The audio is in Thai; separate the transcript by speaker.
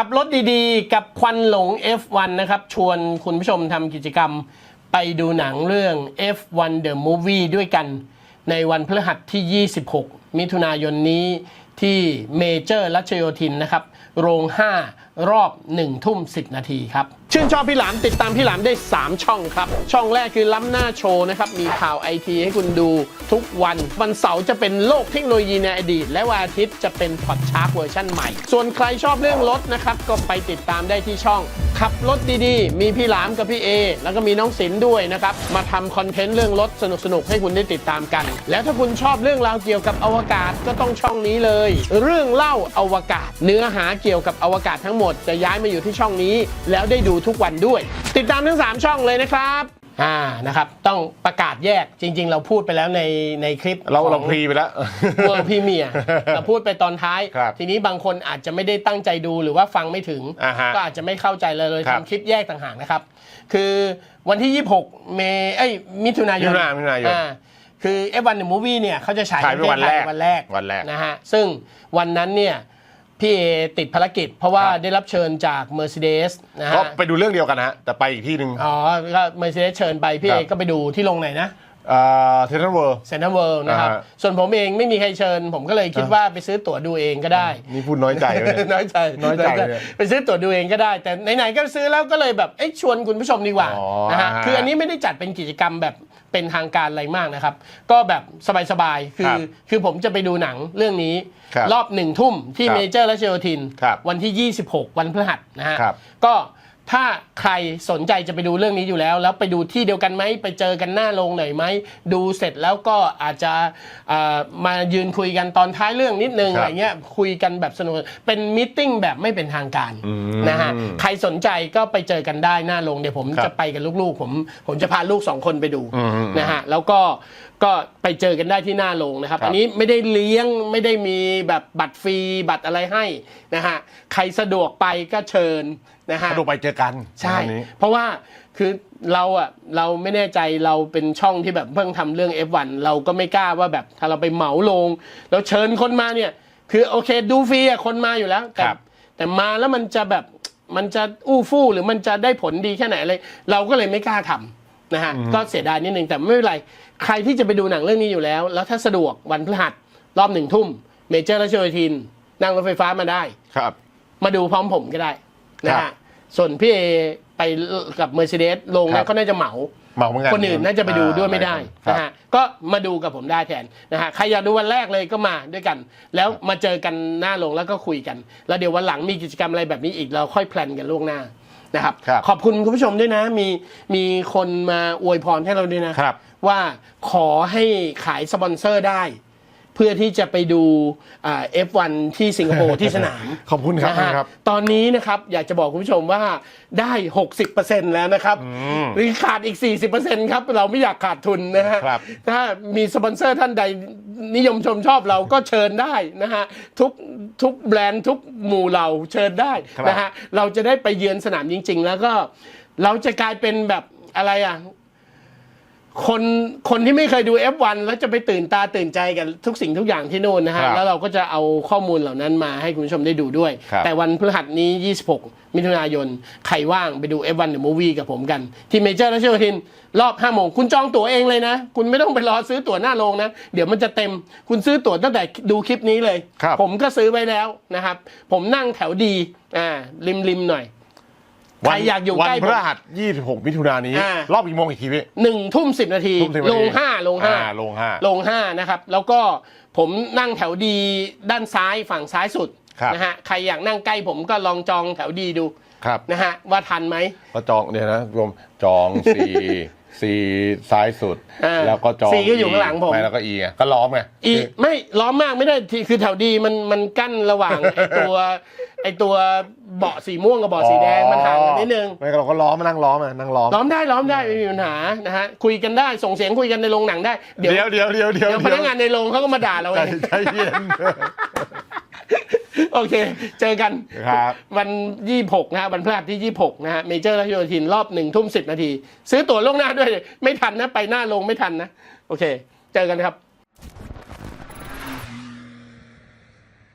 Speaker 1: ขับรถดีๆ กับควันหลง F1 นะครับ ชวนคุณผู้ชมทำกิจกรรมไปดูหนังเรื่อง F1 The Movie ด้วยกัน ในวันพฤหัสที่ 26 มิถุนายนนี้ที่เมเจอร์รัชโยธินนะครับ โรง 5 รอบ 1 ทุ่ม 10 นาทีครับ ชื่นชอบพี่หลามติดตามพี่หลามได้ 3 ช่องครับ ช่องแรกคือล้ำหน้าโชว์นะครับ มีข่าวไอทีให้คุณดูทุกวัน วันเสาร์จะเป็นโลกเทคโนโลยีในอดีต และวันอาทิตย์จะเป็นพอดชาร์กเวอร์ชันใหม่ ส่วนใครชอบเรื่องรถนะครับก็ไปติดตามได้ที่ช่อง ขับรถดีๆ มีพี่หลามกับพี่เอ แล้วก็มีน้องศิลป์ด้วยนะครับ มาทำคอนเทนต์เรื่องรถสนุกๆ ให้คุณได้ติดตามกัน แล้วถ้าคุณชอบเรื่องราวเกี่ยวกับอวกาศก็ต้องช่องนี้เลย เรื่องเล่าอวกาศ เนื้อหาเกี่ยวกับอวกาศทั้งหมดจะย้ายมาอยู่ที่ช่องนี้ แล้วได้ดูทุกวันด้วย ติดตามทั้ง 3 ช่องเลยนะครับ อ่านะครับต้องประกาศแยกจริง ๆ เราพูดไปแล้วในในคลิป
Speaker 2: เรา
Speaker 1: ของ
Speaker 2: เราพรีไปแล้ว
Speaker 1: เวอร์พรีเมียร์เราพูดไปตอนท้าย
Speaker 2: ครับ
Speaker 1: ทีนี้บางคนอาจจะไม่ได้ตั้งใจดูหรือว่าฟังไม่ถึง
Speaker 2: อ่าฮะ
Speaker 1: ก็อาจจะไม่เข้าใจเลยเลย
Speaker 2: ครับ
Speaker 1: ทำคลิปแยกต่างหากนะครับ คือวันที่ 26 เมเอ้ยมิถุนายน
Speaker 2: มิถุนายนมิถุนายน
Speaker 1: อ่คือ F1 The Movie เนี่ยเขาจะฉาย
Speaker 2: ฉายเป็นวันแรก
Speaker 1: วันแรก
Speaker 2: วันแรก
Speaker 1: นะฮะซึ่งวันนั้นเนี่ย พี่เอติดภารกิจ เพราะว่า
Speaker 2: ครับ
Speaker 1: ได้รับเชิญจาก Mercedes นะ
Speaker 2: ก็
Speaker 1: ฮะ
Speaker 2: ไปดูเรื่องเดียวกันนะฮะแต่ไปอีกที่หนึ่ง
Speaker 1: อ๋อก็ Mercedes เชิญไป พี่เอ
Speaker 2: ครับ
Speaker 1: ก็ไปดูที่โรงไหนนะ
Speaker 2: เอ่อเทนเวิร์
Speaker 1: เซนทรัลเวิลด์นะครับ
Speaker 2: อ่าฮะ
Speaker 1: ส่วนผมเองไม่มีใครเชิญ ผมก็เลยคิด
Speaker 2: อะ
Speaker 1: ว่าไปซื้อตั๋วดูเองก็ได้
Speaker 2: นี่พูดน้อยใจเลยเนี่ย
Speaker 1: น้อยใจ
Speaker 2: น้อยใจเนี่ย
Speaker 1: ไปซื้อตั๋วดูเองก็ได้ แต่ไหนๆก็ซื้อแล้วก็เลยแบบเอ้ยชวนคุณผู้ชมดีกว่า
Speaker 2: อ๋อ
Speaker 1: นะฮะ
Speaker 2: อ่า
Speaker 1: คืออันนี้ไม่ได้จัดเป็นกิจกรรมแบบ เป็นทางการอะไรมากนะครับ ก็แบบสบายๆ คื
Speaker 2: ครั
Speaker 1: อบคือผมจะไปดูหนังเรื่องนี้
Speaker 2: ครับ
Speaker 1: รอบหนึ่งทุ่มที่
Speaker 2: ครับ
Speaker 1: เมเจอร์และเชโอทิน
Speaker 2: ครับ
Speaker 1: วันที่ 26 วันพฤหัสนะฮะ
Speaker 2: ครับ
Speaker 1: ก็ ถ้าใครสนใจจะไปดูเรื่องนี้อยู่แล้ว แล้วไปดูที่เดียวกันไหมไปเจอกันหน้าโรงหน่อยไหมดูเสร็จแล้วก็อาจจะเอ่อมายืนคุยกันตอนท้ายเรื่องนิดนึง
Speaker 2: ครับ
Speaker 1: อะไรเงี้ยคุยกันแบบสนุกเป็นมิทติ้งแบบไม่เป็นทางการ
Speaker 2: อืม
Speaker 1: นะฮะใครสนใจก็ไปเจอกันได้หน้าโรงเดี๋ยวผม
Speaker 2: ครับ
Speaker 1: จะไปกับลูกๆผมผมจะพาลูกสองคนไปดู
Speaker 2: อืม
Speaker 1: นะฮะแล้วก็ ก็ไปเจอกันได้ที่หน้าโรงนะครับ
Speaker 2: ครับ
Speaker 1: อันนี้ไม่ได้เลี้ยงไม่ได้มีแบบบัตรฟรีบัตรอะไรให้นะฮะใครสะดวกไปก็เชิญนะฮะ
Speaker 2: ถ้าดูไปเจอกัน
Speaker 1: ใช่
Speaker 2: วันนี้
Speaker 1: เพราะว่าคือเราอะเราไม่แน่ใจเราเป็นช่องที่แบบเพิ่งทำเรื่อง F1 เราก็ไม่กล้าว่าแบบถ้าเราไปเหมาลง แล้วเชิญคนมาเนี่ย คือโอเคดูฟรีอะคนมาอยู่แล้ว แต่
Speaker 2: ครับ
Speaker 1: แต่มาแล้วมันจะแบบมันจะอู้ฟู่หรือมันจะได้ผลดีแค่ไหนอะไรเราก็เลยไม่กล้าทำ นะฮะก็เสียดายนิดนึงแต่ไม่เป็นไร ใครที่จะไปดูหนังเรื่องนี้อยู่แล้ว แล้วถ้าสะดวกวันพฤหัสรอบหนึ่งทุ่มเมเจอร์และโชยทิน นั่งรถไฟฟ้ามาได้
Speaker 2: ครับ
Speaker 1: มาดูพร้อมผมก็ได้นะ
Speaker 2: ครั
Speaker 1: ฮะ
Speaker 2: บ
Speaker 1: ส่วนพี่เอไปกับ Mercedes ลง
Speaker 2: ครั
Speaker 1: นะ
Speaker 2: บ
Speaker 1: ก็น่าจะเหมา
Speaker 2: เหมาเหมือนกัน
Speaker 1: คนอื่นน่าจะไปดูด้วยไม่ได้
Speaker 2: ครับ
Speaker 1: นะฮะก็มาดูกับผมได้แทนนะฮะใครอยากดูวันแรกเลยก็มาด้วยกัน แล้วมาเจอกันหน้าลงแล้วก็คุยกัน แล้วเดี๋ยววันหลังมีกิจกรรมอะไรแบบนี้อีกเราค่อยแพลนกันล่วงหน้า นะครับ
Speaker 2: ครับ
Speaker 1: ขอบคุณคุณผู้ชมด้วยนะ มีมีคนมาอวยพรให้เราด้วยนะ
Speaker 2: ครับ
Speaker 1: ว่าขอให้ขายสปอนเซอร์ได้ เพื่อที่จะไปดูอ่า F1 ที่สิงคโปร์ที่สนาม
Speaker 2: ขอบคุณครับ
Speaker 1: นะฮะ
Speaker 2: ครับ
Speaker 1: ตอนนี้นะครับอยากจะบอกคุณผู้ชมว่าได้ 60%แล้วนะครับหรือขาดอีก 40%ครับ เราไม่อยากขาดทุนนะฮะ
Speaker 2: ครับ
Speaker 1: ถ้ามีสปอนเซอร์ท่านใดนิยมชมชอบเราก็เชิญได้นะฮะทุกทุกแบรนด์ทุกหมู่เราเชิญได้
Speaker 2: ครับ
Speaker 1: นะฮะเราจะได้ไปเยือนสนามจริง ๆ แล้วก็เราจะกลายเป็นแบบอะไรอะ คนคนที่ไม่เคยดู F1 แล้วจะไปตื่นตาตื่นใจกับทุกสิ่งทุกอย่างที่โน่นนะฮะ
Speaker 2: ครับ
Speaker 1: แล้วเราก็จะเอาข้อมูลเหล่านั้นมาให้คุณผู้ชมได้ดูด้วย
Speaker 2: ครับ
Speaker 1: แต่วันพฤหัสนี้ 26 มิถุนายน ใครว่างไปดู F1 The Movie กับผมกัน ที่เมเจอร์และเชอร์ทิน รอบ 5 โมง คุณจองตั๋วเองเลยนะ คุณไม่ต้องไปรอซื้อตั๋วหน้าโรงนะ เดี๋ยวมันจะเต็มคุณซื้อตั๋วตั้งแต่ดูคลิปนี้เลย
Speaker 2: ครับ
Speaker 1: ผมก็ซื้อไว้แล้วนะครับ ผมนั่งแถวดีอ่าริมริมๆหน่อย ใครอยากอยู่
Speaker 2: วัน
Speaker 1: ใกล้ผม
Speaker 2: พฤหัส26มิถุนายนนี้
Speaker 1: อ่า ร
Speaker 2: อบกี่โมงอีกทีพี่
Speaker 1: หนึ่งทุ่มสิบนาที
Speaker 2: ทุ่ม10นาที
Speaker 1: ลงห้าลงห้า
Speaker 2: อ่ลงห้า
Speaker 1: ลงห้านะครับ แล้วก็ผมนั่งแถวดีด้านซ้ายฝั่งซ้ายสุด
Speaker 2: ครับ
Speaker 1: นะฮะใครอยากนั่งใกล้ผมก็ลองจองแถวดีดู
Speaker 2: ครับ
Speaker 1: นะฮะว่าทันไหม
Speaker 2: ก็จองเนี่ยนะรวมจองสี่ สี่ซ้ายสุด
Speaker 1: อ่า
Speaker 2: แล้วก็จอง
Speaker 1: สี่ก็อยู่ข้างหลังผม
Speaker 2: ไม่แล้วก็อีไงก็ล้อมไง
Speaker 1: อีไม่ล้อมมากไม่ได้ที่คือแถวดีมันมันกั้นระหว่าง ไอตัวไอตัวเบาะสีม่วงกับเบาะสีแดงมันห่างกันนิดนึง
Speaker 2: ไม่เราก็ล้อมมานั่งล้อมอะนั่งล้อม
Speaker 1: ล้อมได้ล้อมได้ไม่มีปัญหานะฮะคุยกันได้ส่งเสียงคุยกันในโรงหนังได้เดี๋ยว
Speaker 2: เดี๋ยวเดี๋ยวเดี๋ยวเดี๋ยว
Speaker 1: เดี๋ยวพนักงานในโรงเขาก็มาด่าเรา
Speaker 2: ใจ
Speaker 1: เอง
Speaker 2: ใจเย็น
Speaker 1: โอเค เจอกัน
Speaker 2: ครับ
Speaker 1: วัน26นะฮะวันพฤหัสที่26นะฮะเมเจอร์รัชโยธินรอบหนึ่งทุ่มสินาที ซื้อตั๋วล่วงหน้าด้วย ไม่ทันนะ ไปหน้าลงไม่ทันนะ โอเค เจอกันครับ